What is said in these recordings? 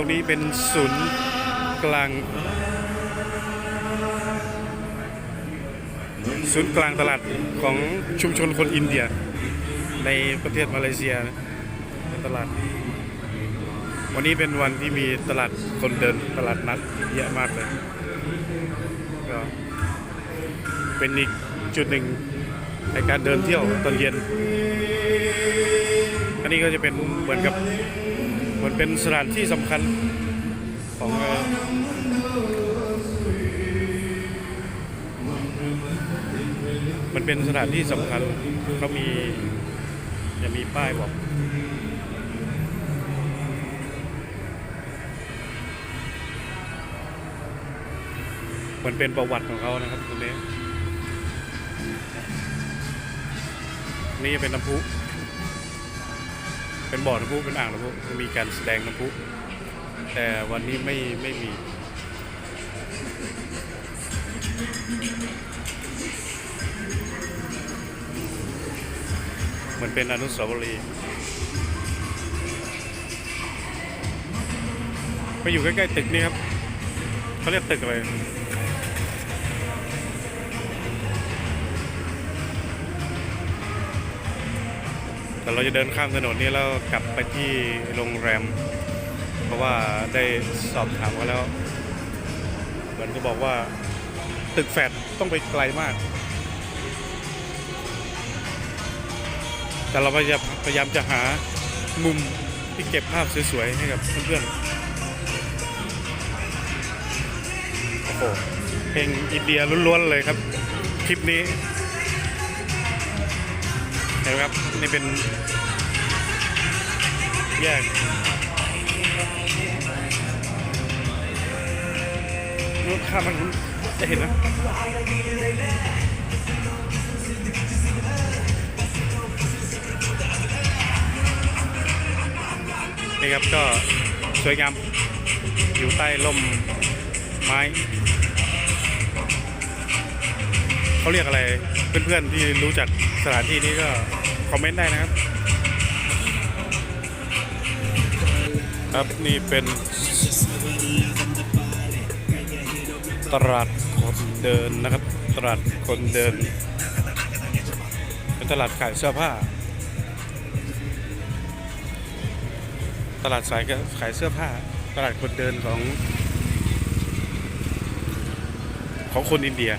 ตรงนี้เป็นศูนย์กลาง ศูนย์กลางตลาดของชุมชนคนอินเดีย ในประเทศมาเลเซียเป็นตลาด วันนี้เป็นวันที่มีตลาดคนเดินตลาดนัดเยอะมากเลยก็เป็นอีกจุดหนึ่งในการเดินเที่ยวตอนเย็น อันนี้ก็จะเป็นเหมือนกับ เหมือนเป็นสถานที่สำคัญของเอ่อมันเป็นสถานที่สำคัญเขามีจะมีป้ายบอกมันเป็นประวัติของเขานะครับตรงนี้ นี่เป็นน้ำพุ เป็นบ่อน้ำพุเป็นอ่างน้ำพุมีการแสดงน้ำพุแต่วันนี้ไม่ไม่มีเหมือนเป็นอนุสาวรีย์ไปอยู่ใกล้ๆตึกนี้ครับเขาเรียกตึกอะไร แต่เราจะเดินข้ามถนนนี้แล้วกลับไปที่โรงแรม เพราะว่าได้สอบถามเขาแล้ว เหมือนก็บอกว่าตึกแฟดต้องไปไกลมาก แต่เราพยายามพยายามจะหามุมที่เก็บภาพสวยๆให้กับเพื่อนๆ โอ้โห เพลงอินเดียล้วนๆเลยครับ คลิปนี้เห็นไหมครับ นี่เป็นแยกนู้นข้ามมันนู้นจะเห็นนะนี่ครับก็สวยงาม อยู่ใต้ร่มไม้ เขาเรียกอะไรเพื่อนๆที่รู้จักสถานที่นี้ก็ คอมเมนต์ได้นะครับ ครับนี่เป็นตลาดคนเดินนะครับ ตลาดคนเดิน เป็นตลาดขายเสื้อผ้า ตลาดสายขายเสื้อผ้า ตลาดคนเดินของของคนอินเดีย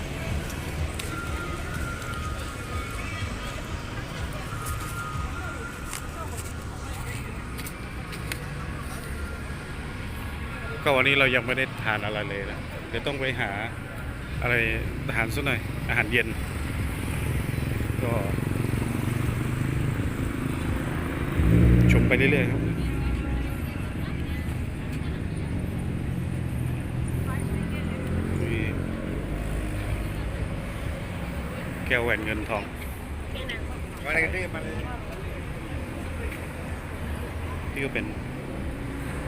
ก็วันนี้เรายังไม่ได้ทานอะไรเลยนะเดี๋ยวต้องไปหาอะไรอาหารสักหน่อยอาหารเย็น ก็ชมไปเรื่อยๆครับนี่แก้วแหวนเงินทองมาเลยดิมาเลยที่ก็เป็น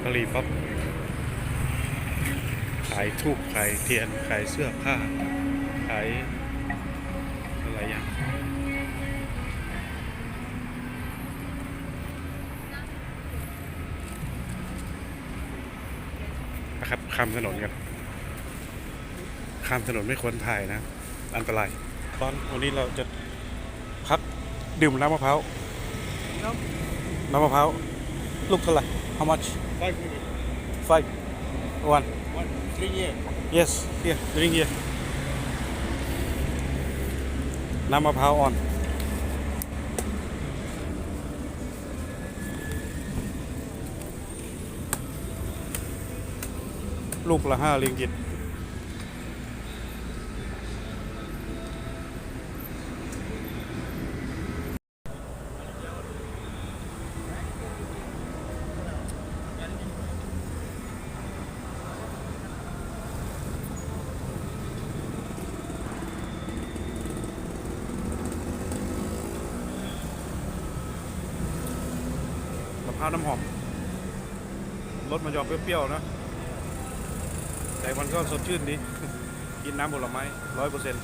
กะหรี่ปั๊บขายทูบขายเทียนขายเสื้อผ้าขายอะไรอย่างนะครับข้ามถนนกันข้ามถนนไม่ควรถ่ายนะ อันตราย ตอนวันนี้เราจะพักดื่มน้ำมะพร้าวน้ำมะพร้าวลูกเท่าไหร่ how much Five minutes. five one Drink here. yes here drink here น้ำมะพร้าวอ่อน ลูกละห้าลิงกิตมะพร้าวน้ำหอมรสมันจะออก เปรี้ยวๆนะ แต่มันก็สดชื่นดี กินน้ำผลไม้ร้อยเปอร์เซ็นต์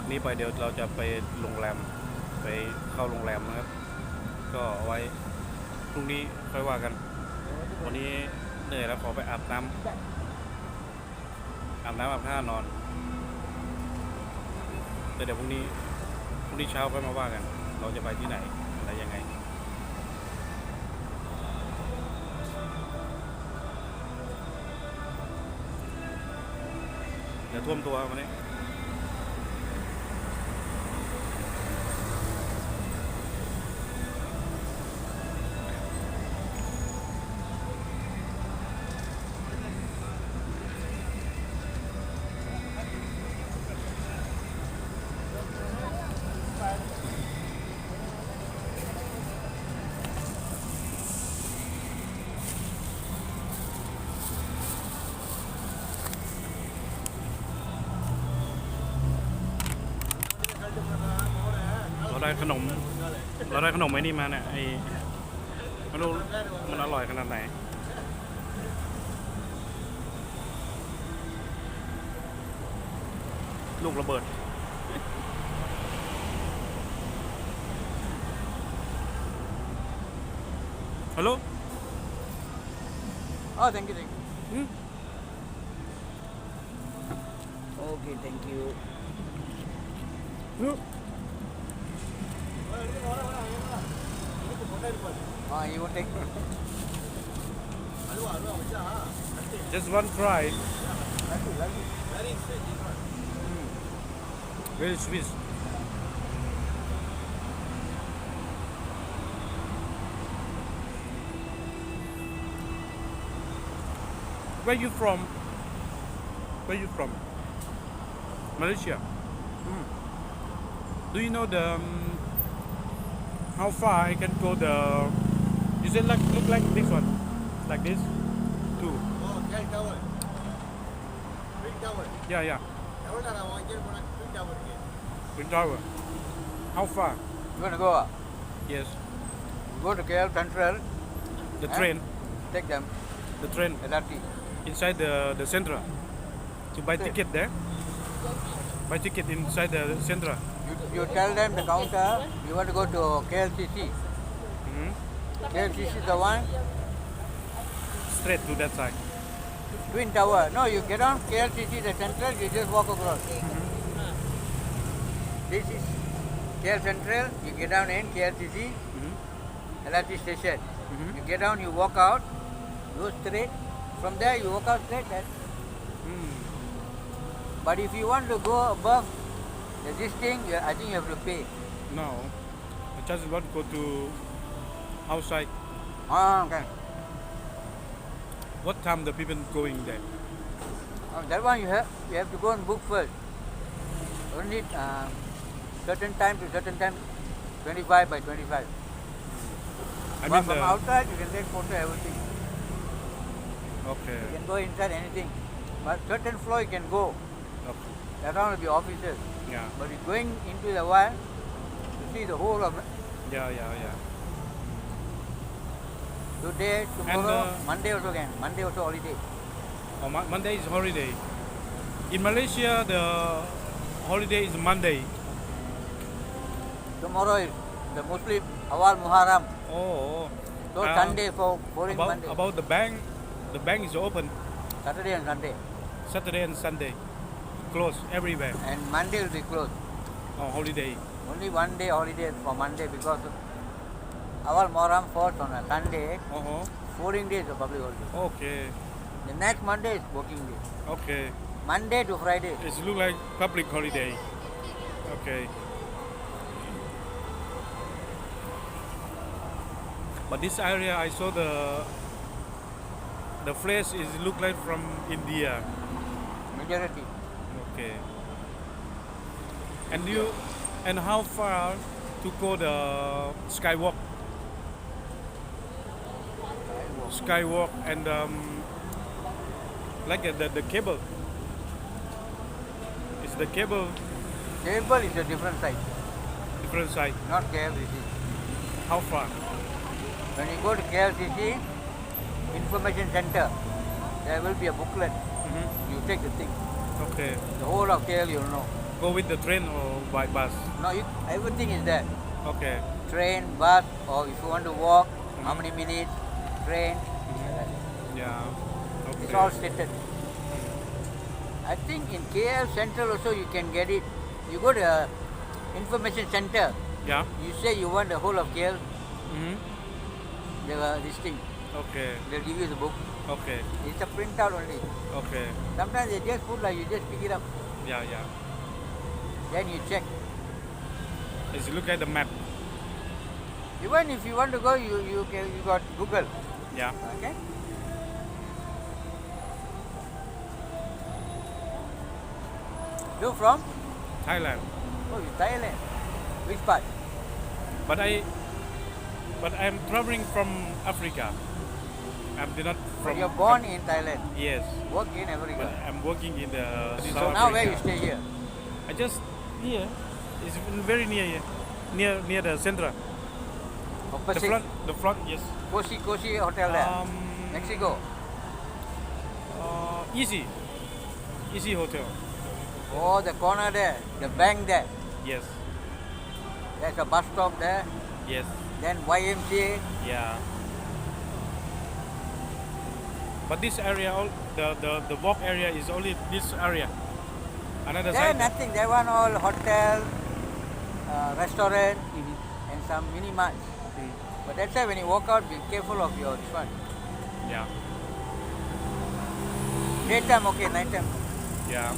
จากนี้ไปเดี๋ยวเราจะไปโรงแรมไปเข้าโรงแรมนะครับ ก็เอาไว้พรุ่งนี้ค่อยว่ากัน วันนี้เหนื่อยแล้วขอไปอาบน้ำอาบน้ำอาบท่านอนแต่เดี๋ยวพรุ่งนี้พรุ่งนี้เช้าค่อยมาว่ากัน เราจะไปที่ไหนอะไรยังไงเดี๋ยวท่วมตัววันนี้ ได้ขนม เราได้ขนมไอ้นี่มาเนี่ยไอ้ไม่รู้มันอร่อยขนาดไหนลูกระเบิด ฮัลโหล Oh, thank you, thank you. อืม Okay, thank you. ลู you want take? just one try. Very sweet where you from? Where you from? Malaysia. Hmm. do you know the um, how far I can go the is it like look like this one? Like this? Two. Oh yeah tower twin tower. Yeah yeah. Tower twin tower twin tower. How far? You want to go yes. Go to KL Central. The eh? train. Take them. The train. LRT inside the the central to buy ticket there. Buy ticket inside the central you, tell them the counter, you want to go to KLCC. hmm KLCC is the one, straight to that side Twin Tower. No, you get on KLCC, the Central, you just walk across. This is KL Central, you get down in KLCC, hmm LRT station. Mhm. You get down, you walk out, go straight. From there, you walk out straight. Then. Hmm. But if you want to go above this thing, you, I think you have to pay. no I just want to go to outside Ah, okay. what time the people going there Uh, that one you have you have to go and book first. Only uh, certain time to certain time, 25 by 25. I mean from outside you can take photo everything. okay You can go inside anything. But certain floor you can go. okay That one will be offices. Yeah But going into the wild, you see the whole of it. yeah yeah yeah today, tomorrow, uh, Monday also can. Monday also holiday. oh, Mo- Monday is holiday in Malaysia the holiday is Monday Tomorrow is the Muslim Awal Muharram. oh So Uh, Sunday for boring about, Monday. about the bank the bank is open Saturday and Sunday. Saturday and Sunday closed everywhere And Monday will be closed. on holiday Only one day holiday for Monday because our Moram falls on a Sunday, uh-huh. following day is a public holiday. okay The next Monday is working day. okay Monday to Friday. it look like public holiday okay but this area I saw the the place is look like from India Majority. Okay. And you and how far to go the skywalk? Skywalk and um, like uh, the, the cable. Is the cable Cable is a different side, different side? Not KLCC. how far? When you go to KLCC Information Center, there will be a booklet. hmm You take the thing. Okay The whole of KL you'll know. go with the train or by bus? No, you, everything is there. Okay. Train, bus, or if you want to walk, how Mhm. many minutes, train. Yeah. Okay. It's all stated. I think in KL Central also you can get it. You go to uh, information center. Yeah. You say you want the whole of KL. hmm They will this thing. Okay. They'll give you the book. Okay. It's a printout only. Okay. Sometimes they just put like you just pick it up. Yeah, yeah. Then you check. Let's look at the map. Even if you want to go, you you can you got Google. Yeah. Okay. You from? Thailand. Oh, you Thailand. Which part? But I, but I'm traveling from Africa. I'm not But you're born in Thailand. Yes. Work in But I'm working in the. So South now where you stay here? I just here. It's very near here. Near near the central. The front. The front. Yes. Kosi Kosi Hotel there. Um, Mexico. Uh, easy. Easy hotel. Oh, the corner there, the bank there. Yes. There's a bus stop there. Yes. Then YMCA. Yeah. But this area, all the, the, the walk area is only this area. Another There side. nothing. There one all hotel, uh, restaurant, and some mini marts. Mm. But that's why when you walk out, be careful of your this one. Yeah. Daytime okay, nighttime. Yeah.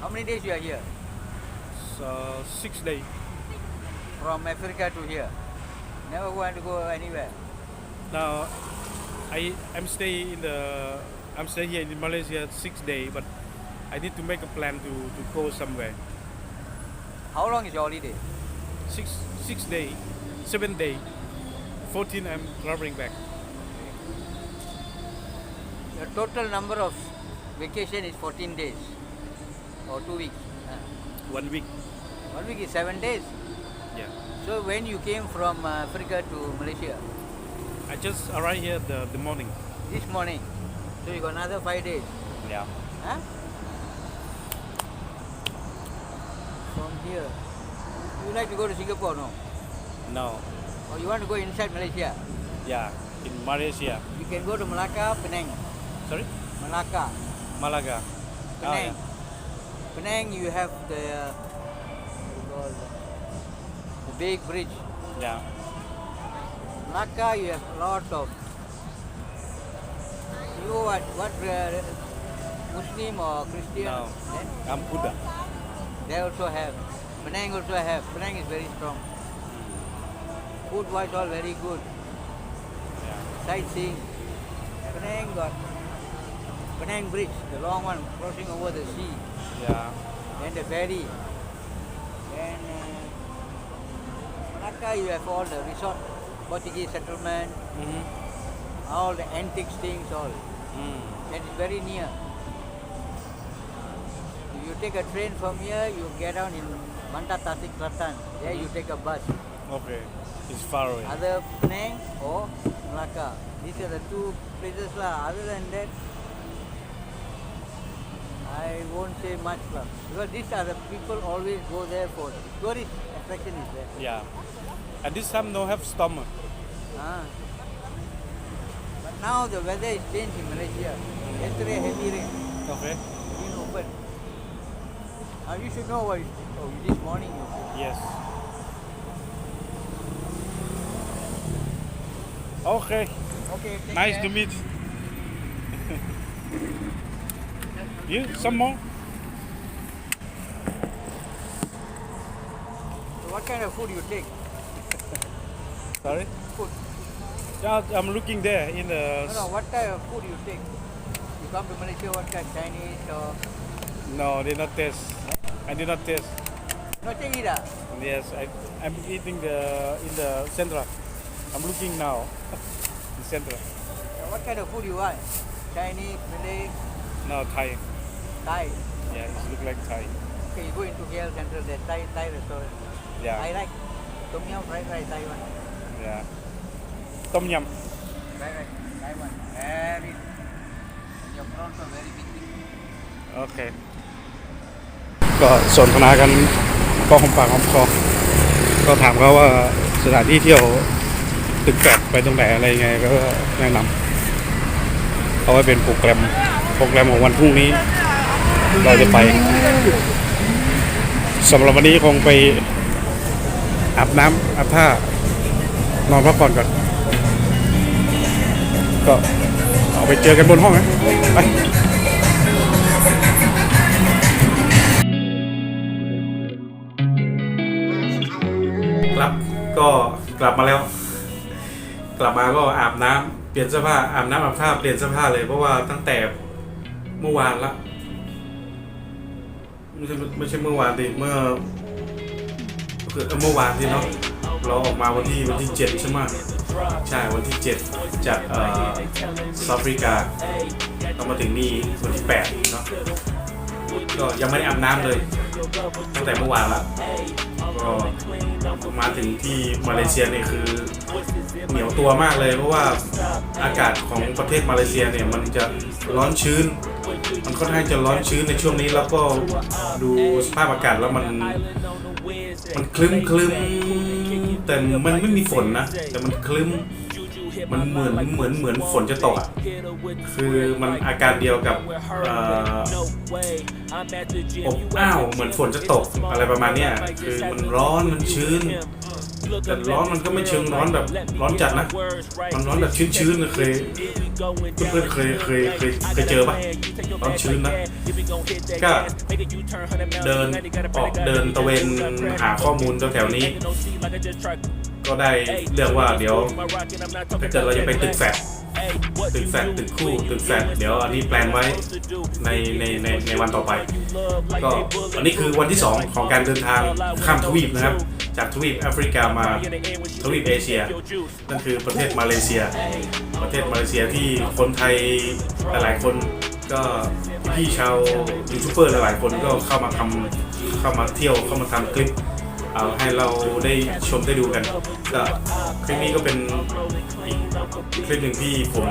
How many days you are here? So six day. From Africa to here. Never want to go anywhere. Now, I I'm stay in the I'm stay here in Malaysia six day, but I need to make a plan to, to go somewhere. How long is your holiday? Six six day, seven day, fourteen I'm traveling back. The total number of vacation is 14 days or two weeks. One week. one week is seven days. So when you came from uh, Africa to Malaysia I just arrived here the, the morning. this morning, so you got another five days. Yeah. Huh? From here, you like to go to Singapore, no? No. Or you want to go inside Malaysia? Yeah. In Malaysia. You can go to Malacca, Penang. Sorry? Malacca, Malaga. Oh, Penang. yeah. Penang, you have the, uh, what you call the big bridge. Yeah. Malacca, you have lot of. You what? What? Uh, Muslim or Christian? No. Then I'm Buddha. they also have. Penang also have. Penang is very strong. Food wise, all very good. Yeah. Sightseeing. Penang got Penang Bridge, the long one crossing over the sea. Yeah. Then the ferry. Then uh, You have all the resort, Portuguese settlement, Mm-hmm. all the antiques things, all. Mm. That is very near. If you take a train from here, you get down in Manta Tasik Selatan. There you take a bus. Okay. It's far away. Either Penang or Malacca. These are the two places lah. Other than that, I won't say much lah. Because these are the people always go there for tourist attraction is there. Yeah. And this time no have storm. Ah. But now the weather is changed in Malaysia. Yesterday heavy rain. Okay. Been open. Now you should know what oh this morning you said. Yes. Okay. Okay, Nice care. to meet. you some more? So what kind of food you take? Sorry. Food. Yeah, I'm looking there in the. No, no, what type of food you take? You come to Malaysia, what kind? Chinese or No, they not taste. I did not taste. no take it ah. Yes, I, I'm eating the in the central. I'm looking now. in central. What kind of food you want? Chinese, Malay, No, Thai. Thai. Yeah, it look like Thai. Okay, you go into KL Central, there's Thai Thai restaurant. I Yeah, like Tom Yum fried rice, Thai one. yeah. Tom yum. Fried rice. Taiwan, very. Your front are very big. big. โอเคก็สนทนากันก็หอมปากหอมคอก็ถามเขาว่าสถานที่เที่ยวตึกแปดไปตรงไหนอะไรยังไงก็แนะนำเอาไว้เป็นโปรแกรมโปรแกรมของวันพรุ่งนี้ เราจะไปสำหรับวันนี้คงไป อาบน้ำอาบท่านอนพักผ่อนก่อน ก็เอาไปเจอกันบนห้องนะไปครับก็กลับมาแล้ว กลับมาก็อาบน้ำเปลี่ยนเสื้อผ้าอาบน้ำอาบท่าเปลี่ยนเสื้อผ้าเลยเพราะว่าตั้งแต่เมื่อวานละไม่ใช่ไม่ใช่เมื่อวานดิเมื่อ คือเมื่อวานที่เนาะเราออกมาวันที่วันที่เจ็ดใช่ไหมใช่วันที่เจ็ดจากเอ่อซาฟริกาต้องมาถึงนี่วันที่แปดเนาะก็ยังไม่ได้อาบน้ำเลยตั้งแต่เมื่อวานละก็มาถึงที่มาเลเซียเนี่ยคือเหนียวตัวมากเลย เพราะว่าอากาศของประเทศมาเลเซียเนี่ยมันจะร้อนชื้น มันค่อนข้างจะร้อนชื้นในช่วงนี้แล้วก็ดูสภาพอากาศแล้วมัน มันคลึ้มคลึ้มแต่มันไม่มีฝนนะ แต่มันคลึ้ม มันเหมือนเหมือนเหมือนฝนจะตกอะคือมันอาการเดียวกับเอ่ออบอ้าวเหมือนฝนจะตกอะไรประมาณเนี้ยคือมันร้อนมันชื้น แต่ร้อนมันก็ไม่เชิงร้อนแบบร้อนจัดนะ มันร้อนแบบชื้นๆนะเคยเพื่อนๆเคยเคยเคยเคยเจอปะร้อนชื้นนะก็เดินออกเดินตะเวนหาข้อมูลแถวๆนี้ ก็ได้เรื่องว่าเดี๋ยวถ้าเกิดเราจะไปตึกแฟด ตึกแฟดตึกคู่ตึกแฟดเดี๋ยวอันนี้แปลนไว้ในในในในวันต่อไป ก็อันนี้คือวันที่ 2 ของการเดินทางข้ามทวีปนะครับ จากทวีปแอฟริกามาทวีปเอเชีย นั่นคือประเทศมาเลเซีย ประเทศมาเลเซียที่คนไทยหลายๆคนก็พี่ชาวยูทูบเบอร์หลายๆคนก็เข้ามาทำเข้ามาเที่ยวเข้ามาทำคลิปเอาให้เราได้ชมได้ดูกันก็คลิปนี้ก็เป็นอีก คลิปหนึ่งที่ผม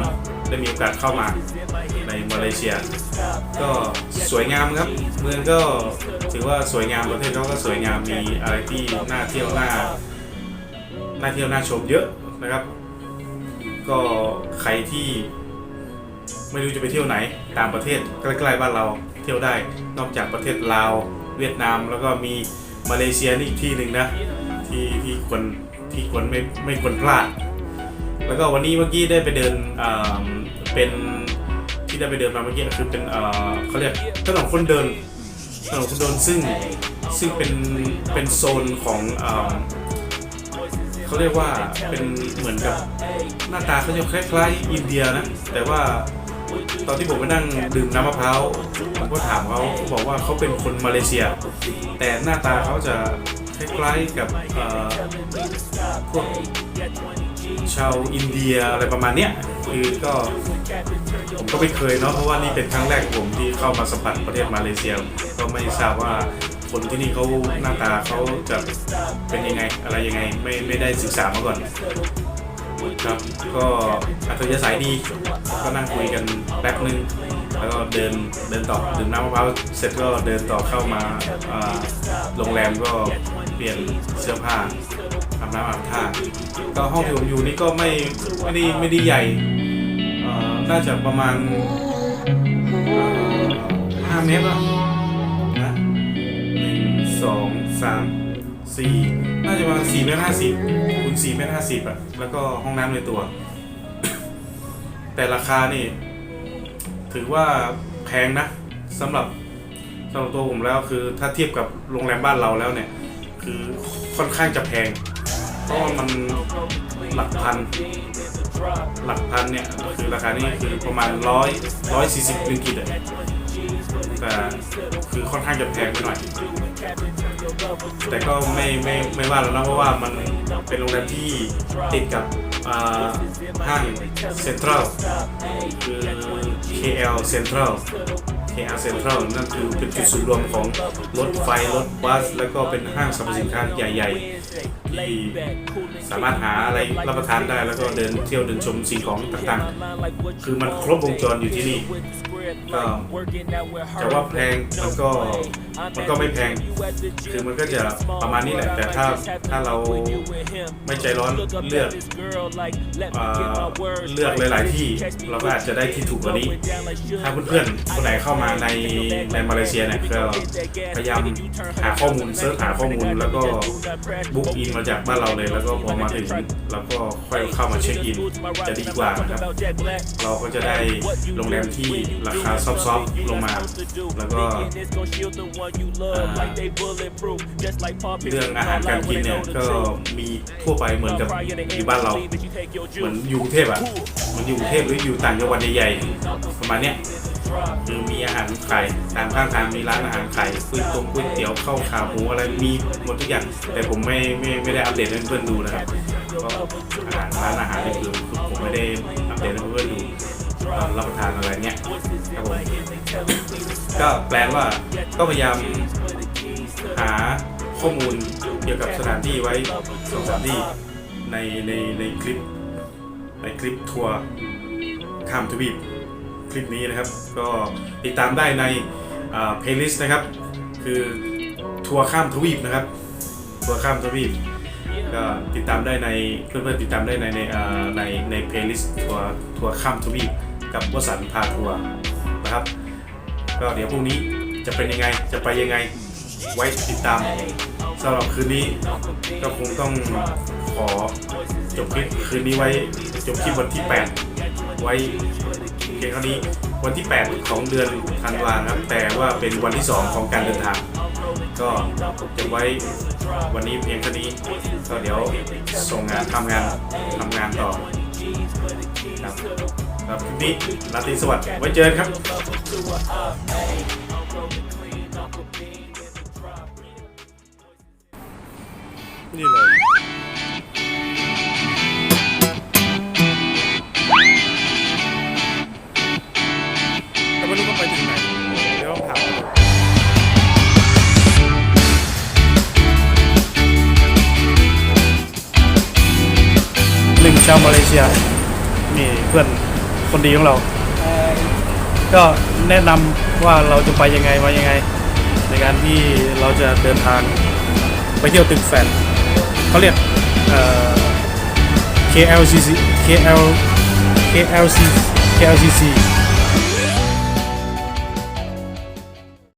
ได้มีโอกาสเข้ามาในมาเลเซีย ก็สวยงามครับ เมืองก็ถือว่าสวยงามประเทศเขาก็สวยงามมีอะไรที่น่าเที่ยวน่าน่าเที่ยวน่าชมเยอะนะครับ ก็ใครที่ไม่รู้จะไปเที่ยวไหนตางประเทศใกล้ๆบ้านเราเที่ยวได้นอกจากประเทศลาวเวียดนามแล้วก็มีมาเลเซียนี่อีกที่หนึ่งนะที่ที่ควรที่ควรไม่ไม่ควรพลาด แล้วก็วันนี้เมื่อกี้ได้ไปเดินอ่าเป็นที่ได้ไปเดินมาเมื่อกี้ก็คือเป็นเอ่อเขาเรียกถนนคนเดินถนนคนเดินซึ่งซึ่งเป็นเป็นโซนของอ่าเขาเรียกว่าเป็นเหมือนกับหน้าตาเขาจะคล้ายๆอินเดียนะ แต่ว่าตอนที่ผมไปนั่งดื่มน้ำมะพร้าวผมก็ถามเขาเขาบอกว่าเขาเป็นคนมาเลเซีย แต่หน้าตาเขาจะคล้ายๆกับอ่อพวก ชาวอินเดียอะไรประมาณเนี้ยคือก็ผมก็ไม่เคยเนาะเพราะว่านี่เป็นครั้งแรกผมที่เข้ามาสัมผัสประเทศมาเลเซีย ก็ไม่ทราบว่าคนที่นี่เขาหน้าตาเขาจะเป็นยังไง อะไรยังไงไม่ไม่ได้ศึกษามาก่อนครับก็อัธยาศัยดีก็นั่งคุยกันแป๊บนึงแล้วก็เดินเดินต่อดื่มน้ำมะพร้าวเสร็จก็เดินต่อเข้ามาโรงแรมก็เปลี่ยนเสื้อผ้า อาบน้ำอาบท่าก็ห้องที่ผมอยู่นี่ก็ไม่ไม่ได้ไม่ได้ใหญ่เอ่อน่าจะประมาณห้าเมตรอะนะหนึ่งสองสามสี่น่าจะประมาณสี่เมตรห้าสิบคูณสี่เมตรห้าสิบอะแล้วก็ห้องน้ำในตัว แต่ราคานี่ ถือว่าแพงนะสำหรับสำหรับตัวผมแล้วคือถ้าเทียบกับโรงแรมบ้านเราแล้วเนี่ย คือค่อนข้างจะแพง เพราะว่ามันหลักพัน หลักพันเนี่ยคือราคานี้คือประมาณร้อยร้อยสี่สิบริงกิตอะแต่คือค่อนข้างจะแพงไปหน่อย แต่ก็ไม่ไม่ไม่ว่าแล้วนะเพราะว่ามันเป็นโรงแรมที่ติดกับห้างเซ็นทรัลคือ KL Central KL Central นั่นคือเป็นจุดศูนย์รวมของรถไฟรถบัส แล้วก็เป็นห้างสรรพสินค้าใหญ่ ๆ สามารถหาอะไรรับประทานได้แล้วก็เดินเที่ยวเดินชมสิ่งของต่างๆ คือมันครบวงจรอยู่ที่นี่ ก็จะว่าแพงมันก็มันก็ไม่แพง คือมันก็จะประมาณนี้แหละ แต่ถ้าถ้าเราไม่ใจร้อนเลือกเอเลือกหลาย ๆ ที่เราก็อาจจะได้ที่ถูกกว่านี้ ถ้าเพื่อนๆคนไหนเข้ามาในในมาเลเซียเนี่ยก็พยายามหาข้อมูลเสิร์ชหาข้อมูลแล้วก็บุ๊กอินมาจากบ้านเราเลยแล้วก็พอมาถึงเราก็ค่อยเข้ามาเช็คอินจะดีกว่านะครับ เราก็จะได้โรงแรมที่ราคาซอฟต์ๆลงมา แล้วก็เรื่องอาหารการกินเนี่ยก็มีทั่วไปเหมือนกับอยู่บ้านเรา เหมือนอยู่กรุงเทพอะเหมันอยู่กรุงเทพหรืออยู่ต่างจังหวัดใหญ่ๆประมาณเนี้ยคือมีอาหารขายตามข้างทางมีร้านอาหารขายก๋วยตงก๋วยเตี๋ยวข้าวขาหมูอะไรมีหมดทุกอย่าง แต่ผมไม่ไม่ไม่ได้อัปเดตให้เพื่อนๆดูนะครับเพราะอาหารร้านอาหารนี่คือผมไม่ได้อัปเดตให้เพื่อนๆดู รับประทานอะไรเนี้ยครับผมก็แปลว่าก็พยายามหาข้อมูลเกี่ยวกับสถานที่ไว้สองสามที่ในในในคลิป ในคลิปทัวร์ข้ามทวีปคลิปนี้นะครับ ก็ติดตามได้ในเพลย์ลิสต์นะครับ คือทัวร์ข้ามทวีปนะครับ ทัวร์ข้ามทวีปก็ติดตามได้ในเพื่อนๆติดตามได้ในในในในเพลย์ลิสต์ทัวร์ทัวร์ข้ามทวีป กับวสันพาทัวร์นะครับ ก็เดี๋ยวพรุ่งนี้จะเป็นยังไงจะไปยังไงไว้ติดตามสำหรับคืนนี้ก็คงต้องขอจบคลิปคืนนี้ไว้จบคลิปวันที่ 8 ไว้เพียงเท่านี้วันที่ 8 ของเดือนธันวาครับ แต่ว่าเป็นวันที่ 2 ของการเดินทาง ก็จะไว้วันนี้เพียงเท่านี้ก็เดี๋ยวส่งงานทำงานทำงานต่อครับ ครับนี้ราตรีสวัสดิ์ไว้เจอกันครับ นี่เลยแต่ไม่รู้ว่าไปถึงไหนเดี๋ยวต้องถาม หนึ่งชาวมาเลเซียนี่เพื่อน คนดีของเรา ก็แนะนำว่าเราจะไปยังไงมายังไง ในการที่เราจะเดินทางไปเที่ยวตึกแฟนเขาเรียก KLCC KL KLC KLCC